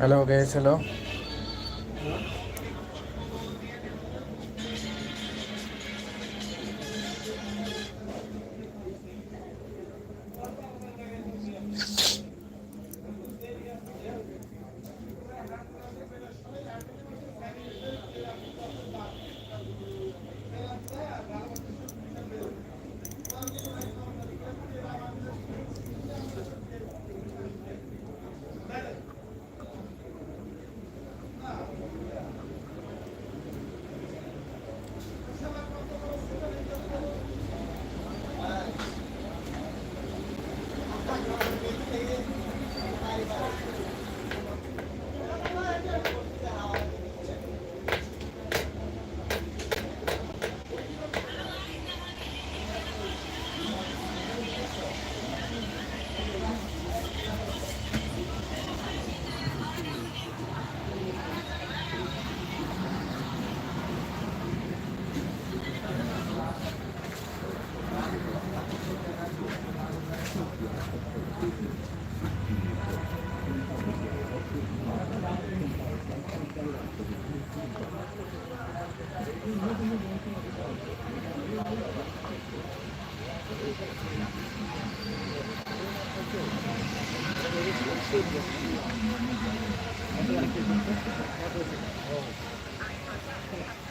Hello, ¿qué es? Hello.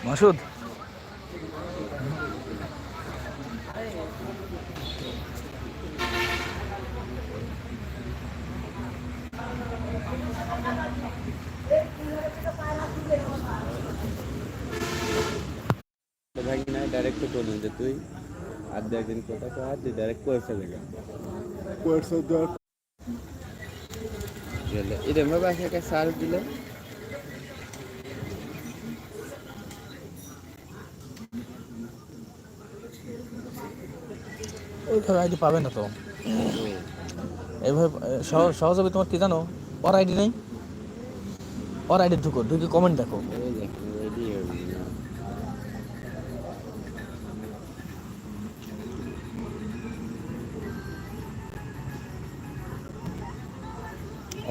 Masud direct বলুন যে তুই আর দু একদিন কথা আর তুই ডাইরেক্ট দেওয়ার বাসাকে সার্ভ দিলে। ওইভাবে আইডি পাবে না তো। এইভাবে সহজ সহজ হবে তোমার কি জানো? ওর আইডি নেই। ওর আইডি ঢুকো ঢুকে কমেন্ট দেখো।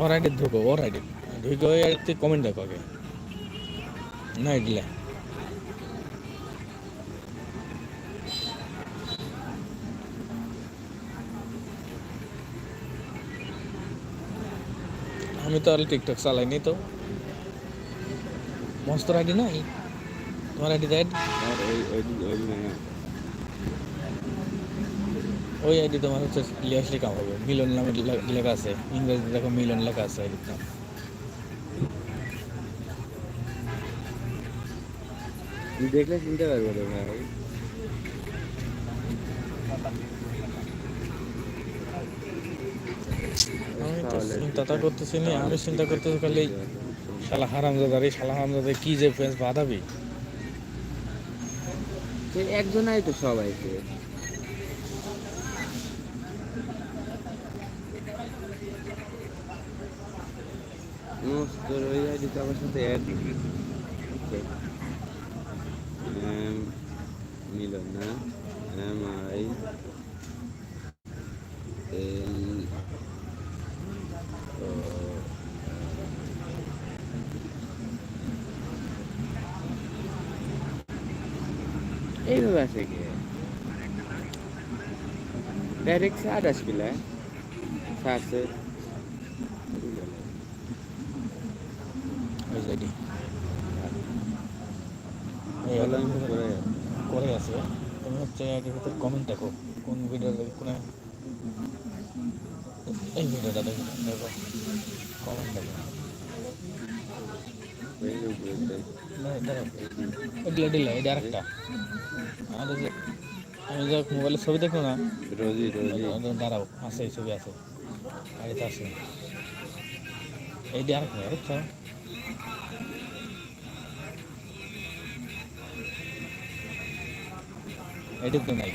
ওর আইডি ঢুকো, ওর আইডি ঢুকে ওই আইডিতে কমেন্ট দেখো আগে। না আইডিলে আমি তো আর টিকটক চালাইনি তো। মস্তর আইডি নাই? তোমার আইডি দেয়? ওই আইডি তোমার হচ্ছে লিয়াসলি কাম হবে মিলন নামে লেখা আছে। ইংরেজি দেখো মিলন লেখা আছে আইডির নাম। দেখলে চিনতে পারব রে ভাই। আমি তো চিন্তা করতেছি না আমি চিন্তা করতেছি খালি শালা হারামজাদারি শালা হারামজাদারি কি যে ফেন্স বাঁধাবি? একজনাই তো সবাই তো তোর ওই আইডি তো আমার সাথে অ্যাড মিলন না এম আই এল এইভাবে আসে কি ডাইরেক্ট সার আসবিলা সারছে ওই যে আইডি করে আছে. তুমি হচ্ছে আইডির ভিতরে কমেন্ট দেখো। কোন ভিডিও কোন? এই ভিডিওটা দেখো দেখো। কমেন্ট দেখো। না। এগুলা দিলা এটা আরেকটা আর ওই যে আমি যে মোবাইলের ছবি দেখো না রোজি রোজি। দাঁড়াও আছে এই ছবি আছে। আইডিতে আছে। এইটা আরেকটা বুঝছ? এইটা তো নাই।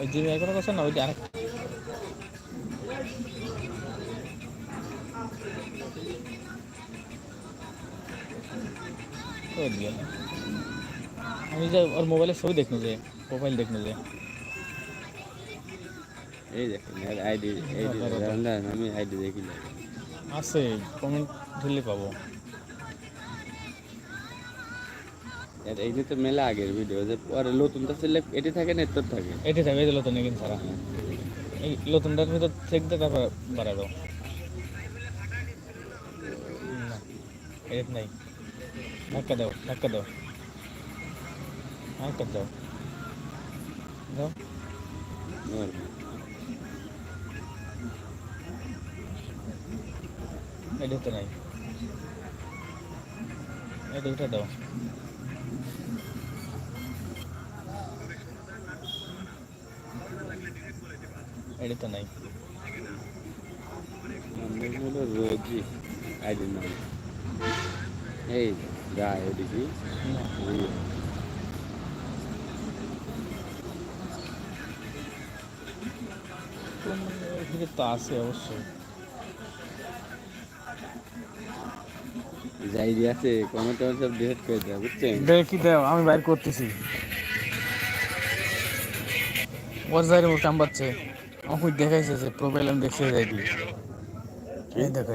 ওই যে এগারো কথা না? ওইটা আরেক ওই দেখবি আমি যে ওর মোবাইলে ছবি দেখনু যে প্রোফাইল দেখনু যে। এই দেখেন আইডি আইডি আমি আইডি দেখি আছে কমেন্ট দিলে পাবো। আর এই তো মেলা আগের ভিডিও যে পরে নতুন তো সিলেক্ট এটি থাকে না তোর থাকে? এটি থাকবে এই যে লতুন কিন্তু সারা এই লতুনটার ভিতর দিয়ে তারপর বাড়া দাও না এডিট নাই ধাক্কা দাও ধাক্কা দাও ধাক্কা দাও দাও এডিট দাও এই যা এদিকে তো আছে অবশ্যই। যাই আছে কমেন্ট সব ডিলিট করে দেয় বুঝছেন? দেখি দাও? আমি বাইর করতেছি। ওর যাই মুখ টাম্বাচ্ছে আমাকে দেখাইছে যে প্রোফাইল আমি দেখতে যাই এই দেখা